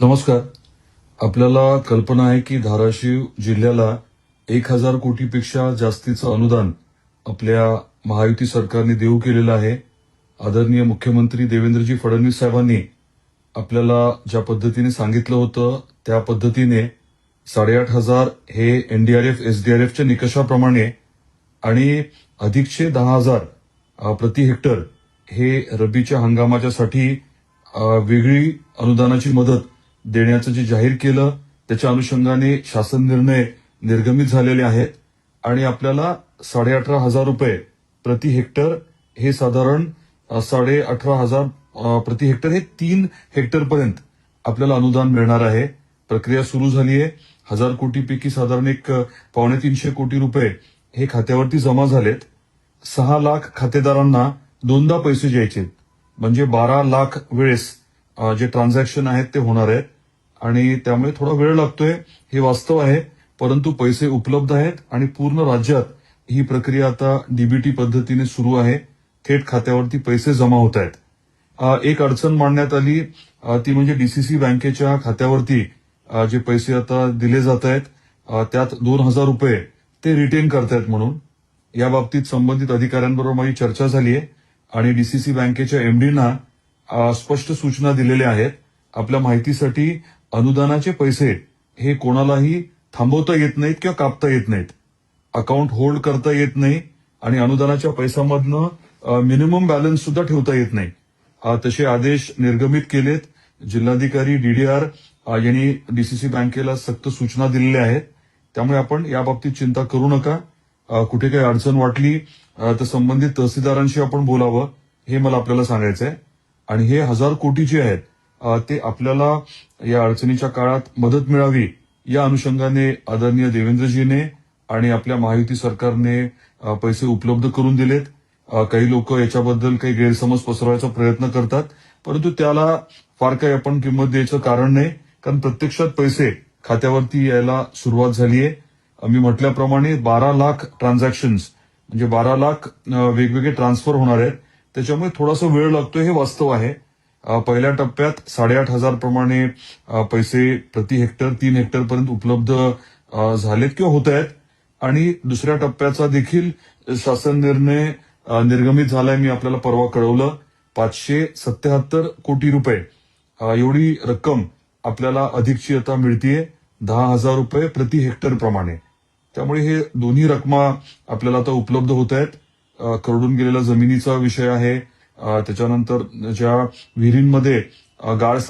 नमस्कार. आपल्याला कल्पना आहे की धाराशिव जिल्ह्याला एक हजार कोटीपेक्षा जास्तीचं अनुदान आपल्या महायुती सरकारने देऊ केलेलं आहे. आदरणीय मुख्यमंत्री देवेंद्रजी फडणवीस साहेबांनी आपल्याला ज्या पद्धतीने सांगितलं होतं त्या पद्धतीने साडेआठ हजार हे एनडीआरएफ एसडीआरएफच्या निकषाप्रमाणे आणि अधिकशे दहा हजार प्रति हेक्टर हे रब्बीच्या हंगामाच्यासाठी वेगळी अनुदानाची मदत देण्याचं जे जाहीर केलं त्याच्या अनुषंगाने शासन निर्णय निर्गमित झालेले आहेत. आणि आपल्याला साडे अठरा हजार रुपये प्रति हेक्टर हे साधारण साडे अठरा हजार प्रति हेक्टर हे तीन हेक्टरपर्यंत आपल्याला अनुदान मिळणार आहे. प्रक्रिया सुरू झाली आहे. हजार कोटीपैकी साधारण एक पावणे तीनशे कोटी रुपये हे खात्यावरती जमा झालेत. सहा लाख खातेदारांना दोनदा पैसे द्यायचे म्हणजे बारा लाख वेळेस जे ट्रान्झॅक्शन आहेत ते होणार आहेत. आणि त्यामुळे थोडा वेळ लागतोय. हे वास्तव आहे. परंतु पैसे उपलब्ध आहेत आणि पूर्ण राज्यात ही प्रक्रिया आता डीबीटी पद्धतीने सुरू आहे. थेट खात्यावरती पैसे जमा होत आहेत. एक अडचण मांडण्यात आली. ती म्हणजे डीसीसी बँकेच्या खात्यावरती जे पैसे आता दिले जात आहेत त्यात दोन हजार रुपये ते रिटेन करतायत म्हणून. या बाबतीत संबंधित अधिकाऱ्यांबरोबर माझी चर्चा झाली आहे. आणि डीसीसी बँकेच्या एमडीना स्पष्ट सूचना दिलेल्या आहेत. आपल्या माहितीसाठी अनुदानाचे पैसे हे कोणालाही थांबवता येत नाहीत किंवा कापता येत नाहीत. अकाउंट होल्ड करता येत नाही आणि अनुदानाच्या पैशामधनं मिनिमम बॅलन्स सुद्धा ठेवता येत नाही. तसे आदेश निर्गमित केलेत. जिल्हाधिकारी डीडीआर यांनी डीसीसी बँकेला सक्त सूचना दिलेल्या आहेत. त्यामुळे आपण याबाबतीत चिंता करू नका. कुठे काही अडचण वाटली तर संबंधित तहसीलदारांशी आपण बोलावं हे मला आपल्याला सांगायचं आहे आणि हे हजार कोटी जे आहेत ते आपल्याला या अडचणीच्या काळात मदत मिळावी या अनुषंगाने आदरणीय देवेंद्रजीने आणि आपल्या महायुती सरकारने पैसे उपलब्ध करून दिलेत. काही लोक याच्याबद्दल काही गैरसमज पसरवायचा प्रयत्न करतात परंतु त्याला फार काही आपण किंमत द्यायचं कारण नाही कारण प्रत्यक्षात पैसे खात्यावरती यायला सुरुवात झालीय. मी म्हटल्याप्रमाणे बारा लाख ट्रान्झॅक्शन्स म्हणजे बारा लाख वेगवेगळे ट्रान्सफर होणार आहेत. त्याच्यामुळे थोडासा वेळ लागतो हे वास्तव आहे. पहिल्या टप्प्यात साडेआठ हजार प्रमाणे पैसे प्रति हेक्टर तीन हेक्टरपर्यंत उपलब्ध झालेत किंवा होत आहेत. आणि दुसऱ्या टप्प्याचा देखील शासन निर्णय निर्गमित झालाय मी आपल्याला परवा कळवलं. पाचशे सत्याहत्तर कोटी रुपये. एवढी रक्कम आपल्याला अधिकची आता मिळतीये दहा हजार रुपये प्रति हेक्टर प्रमाणे. त्यामुळे हे दोन्ही रकमा आपल्याला आता उपलब्ध होत आहेत. करडून गेलेला जमिनीचा विषय आहे. त्याच्यानंतर ज्या विहिरींमध्ये गाळ